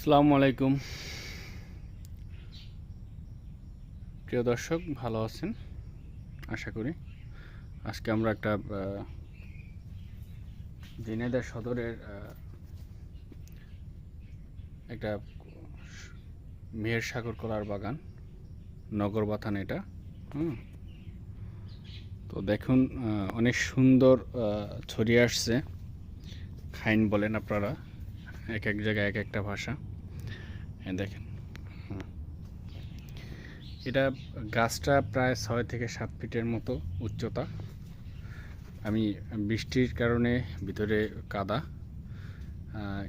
আসসালামু আলাইকুম। প্রিয় দর্শক, ভালো আছেন? আশা করি। আজকে আমরা একটা ঝিনাইদহ সদরের একটা মেয়ের সাগর কলার বাগান, নগর বাথান এটা, হুম? তো দেখুন অনেক সুন্দর ছড়িয়ে আসছে। খাইন বলেন আপনারা, এক এক জায়গায় এক একটা ভাষা। দেখেন। এটা গাছটা প্রায় ছয় থেকে সাত ফিটের মতো উচ্চতা। আমি বৃষ্টির কারণে ভিতরে কাদা।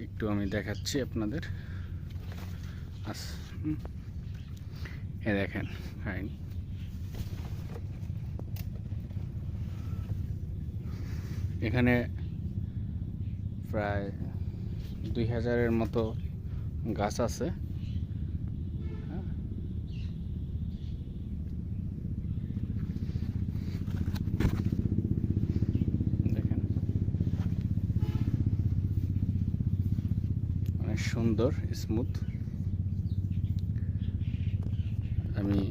একটু আমি দেখাচ্ছি আপনাদের। আস। এ দেখেন ফাইন এখানে প্রায় দুই হাজারের মতো গাছ আছে হ্যাঁ। দেখেন সুন্দর স্মুথ আমি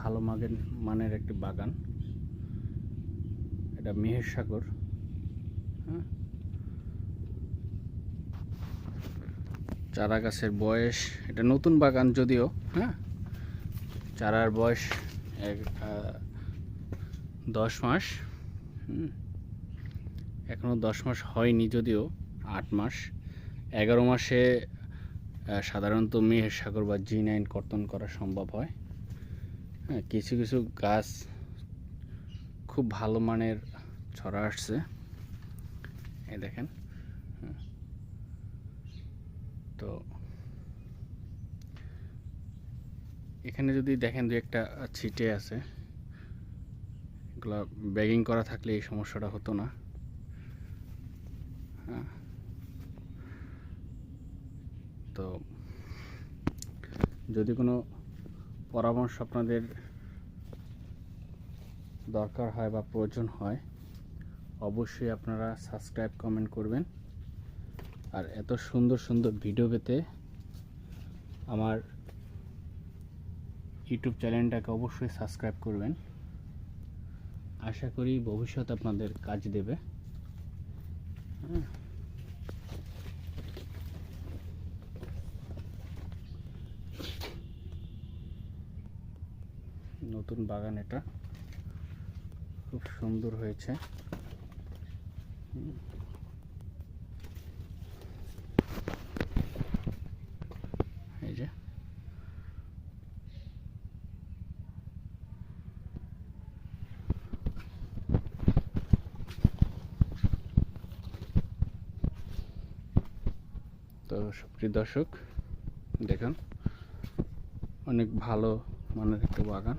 ভালো মাগের মানের একটি বাগান। এটা মেহের সাগর। চারা গাছের বয়স, এটা নতুন বাগান যদিও হ্যাঁ? চারার বয়স এক দশ মাস এখনও দশ মাস হয়নি যদিও, আট মাস। এগারো মাসে সাধারণত মেহের সাগর বা জি নাইন কর্তন করা সম্ভব হয়। হ্যাঁ কিছু কিছু গাছ খুব ভালো মানের ছড়া আসছে। এই দেখেন। তো এখানে যদি দেখেন দু একটা ছিটে আছে, এগুলো ব্যাগিং করা থাকলে এই সমস্যাটা হতো না। হ্যাঁ। তো যদি কোনো পরামর্শ আপনাদের দরকার হয় বা প্রয়োজন হয় অবশ্যই আপনারা সাবস্ক্রাইব কমেন্ট করবেন আর এত সুন্দর সুন্দর ভিডিও পেতে আমার ইউটিউব চ্যানেলটাকে অবশ্যই সাবস্ক্রাইব করবেন আশা করি ভবিষ্যৎ আপনাদের কাজ দেবে। নতুন বাগান এটা খুব সুন্দর হয়েছে। এই যে। তো সুপ্রিয় দর্শক দেখুন অনেক ভালো মানের একটা বাগান।